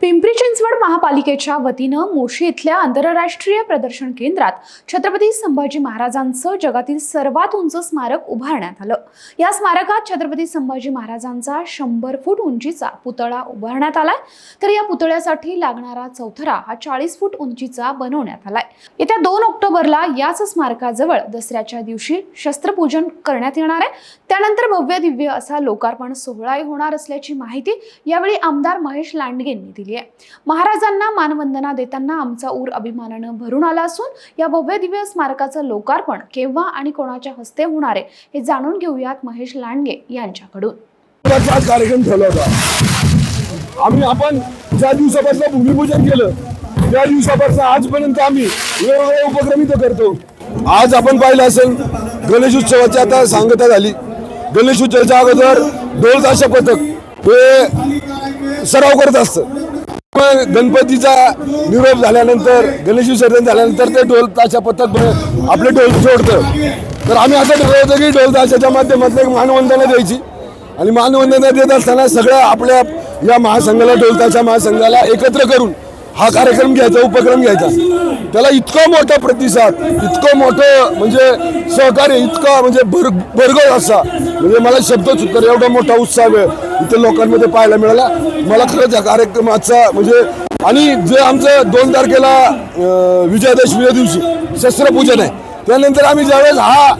पिंपरी चिंचवड महापालिकेच्या वतीनं मोशी इथल्या आंतरराष्ट्रीय प्रदर्शन केंद्रात छत्रपती संभाजी महाराजांचं जगातील सर्वात उंच स्मारक उभारण्यात आलं. या स्मारकात छत्रपती संभाजी महाराजांचा शंभर फूट उंचीचा पुतळा उभारण्यात आलाय. तर या पुतळ्यासाठी लागणारा चौथरा हा चाळीस फूट उंचीचा बनवण्यात आलाय. येत्या दोन ऑक्टोबरला याच स्मारकाजवळ दसऱ्याच्या दिवशी शस्त्रपूजन करण्यात येणार आहे. त्यानंतर भव्य दिव्य असा लोकार्पण सोहळाही होणार असल्याची माहिती यावेळी आमदार महेश लांडगेंनी दिली. आहे महाराजांना मानवंदना देताना आमचा ऊर अभिमानानं भरून आला असून या भव्य दिव्य स्मारकाचं लोकार्पण केव्हा आणि कोणाच्या हस्ते होणार आहे हे जाणून घेऊयात महेश लांडगे यांच्याकडून. कार्यक्रम ठेवला होता. आम्ही आपण ज्या दिवसापासून भूमिपूजन केलं त्या दिवसापासून आजपर्यंत आम्ही वेगवेगळे उपक्रम इथं करतो. आज आपण पाहिलं असेल गणेश उत्सवाची आता सांगता झाली. गणेश उत्सवाच्या अगोदर ढोल ताशा पथक हे सराव करत असतं. गणपतीचा निरोप झाल्यानंतर गणेश विसर्जन झाल्यानंतर ते ढोल ताशा पथक आपले ढोल सोडतं तर आम्ही असं ठरवलं होतं की ढोल ताशाच्या माध्यमातून एक मानवंदना द्यायची. आणि मानवंदना देत असताना सगळ्या आपल्या या महासंघाला ढोलताच्या महासंघाला एकत्र करून हा कार्यक्रम घ्यायचा उपक्रम घ्यायचा. त्याला इतका मोठा प्रतिसाद इतकं मोठं म्हणजे सहकार्य इतका म्हणजे भर भरगळ असा. म्हणजे मला शब्द सुद्धा एवढा मोठा उत्साह इथे लोकांमध्ये पाहायला मिळाला. मला खरंच या कार्यक्रमाचा म्हणजे आणि जे आमचं दोन तारखेला अं, विजयादशमीच्या दिवशी शस्त्रपूजन आहे. त्यानंतर आम्ही ज्यावेळेस हा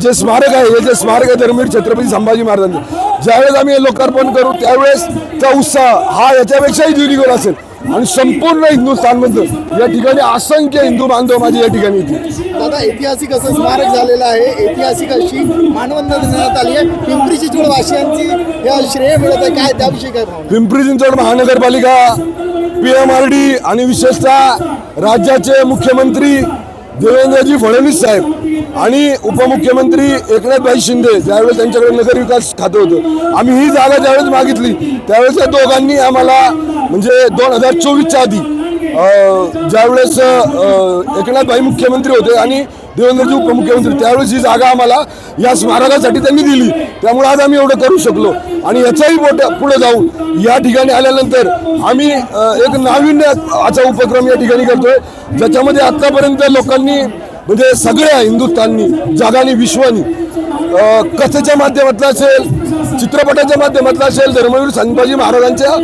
जे स्मारक आहे हे जे स्मारक आहे धर्मवीर छत्रपती संभाजी महाराजांचं ज्यावेळेस आम्ही हे लोकार्पण करू त्यावेळेस त्या उत्साह हा याच्यापेक्षाही द्विगुण असेल. आणि संपूर्ण हिंदुस्थानमधलं या ठिकाणी असंख्य हिंदू बांधव माझे या ठिकाणी येतील. दादा ऐतिहासिक असं स्मारक झालेलं आहे. ऐतिहासिक अशी मानवंदना देण्यात आली आहे. पिंपरी चिंचवड वासियांची या श्रेय मिळत आहे. काय त्याविषयी काय पिंपरी चिंचवड महानगरपालिका पी एम आर डी आणि विशेषतः राज्याचे मुख्यमंत्री देवेंद्रजी फडणवीस साहेब आणि उपमुख्यमंत्री एकनाथभाई शिंदे ज्यावेळेस त्यांच्याकडे नगरविकास खातं होतं आम्ही ही जागा ज्यावेळेस मागितली त्यावेळेस या दोघांनी आम्हाला म्हणजे दोन हजार चोवीसच्या आधी ज्यावेळेस एकनाथभाई मुख्यमंत्री होते आणि देवेंद्रजी उपमुख्यमंत्री त्यावेळेस ही जागा आम्हाला या स्मारकासाठी त्यांनी दिली. त्यामुळे आज आम्ही एवढं करू शकलो. आणि याचंही मोठ्या पुढे जाऊन या ठिकाणी आल्यानंतर आम्ही एक एक नाविन्याचा उपक्रम या ठिकाणी करतोय ज्याच्यामध्ये आत्तापर्यंत लोकांनी म्हणजे सगळ्या हिंदुस्थाननी जगाने विश्वानी कथेच्या माध्यमातलं असेल चित्रपटाच्या माध्यमातलं असेल धर्मवीर संभाजी महाराजांच्या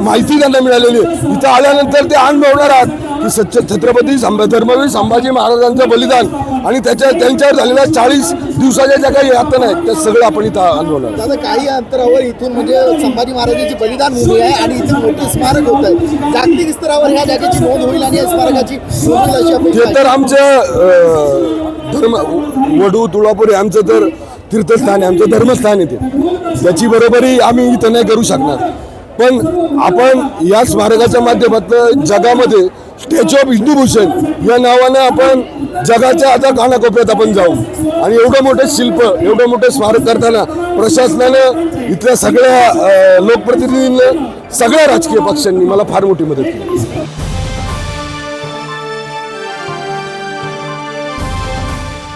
माहिती त्यांना मिळालेली आहे. इथं आल्यानंतर ते अनुभवणार आहात की सच्च छत्रपती संभ धर्मवीर संभाजी महाराजांचं बलिदान आणि त्याच्या त्यांच्यावर झालेल्या चाळीस दिवसाच्या ज्या काही यातना आहेत त्या सगळं आपण इथं अनुभवणार दादा काही अंतरावर इथून म्हणजे संभाजी महाराजांची बलिदान भूमी आहे आणि इथून मोठं स्मारक होत आहे. जागतिक स्तरावर ह्या जागेची नोंद होईल आणि या स्मारकाची नोंद होईल अशी अपेक्षा ते. तर आमचं अ, धर्म वडू तुळापूर आमचं तर तीर्थस्थान आहे आमचं धर्मस्थान आहे ते. त्याची बरोबरी आम्ही इथं नाही करू शकणार. पण आपण या स्मारकाच्या माध्यमातून जगामध्ये स्टॅच्यू ऑफ हिंदूभूषण या नावानं आपण जगाच्या आता कानाकोपऱ्यात आपण जाऊ. आणि एवढं मोठं शिल्प एवढं मोठं स्मारक करताना प्रशासनानं इथल्या सगळ्या लोकप्रतिनिधींना सगळ्या राजकीय पक्षांनी मला फार मोठी मदत केली.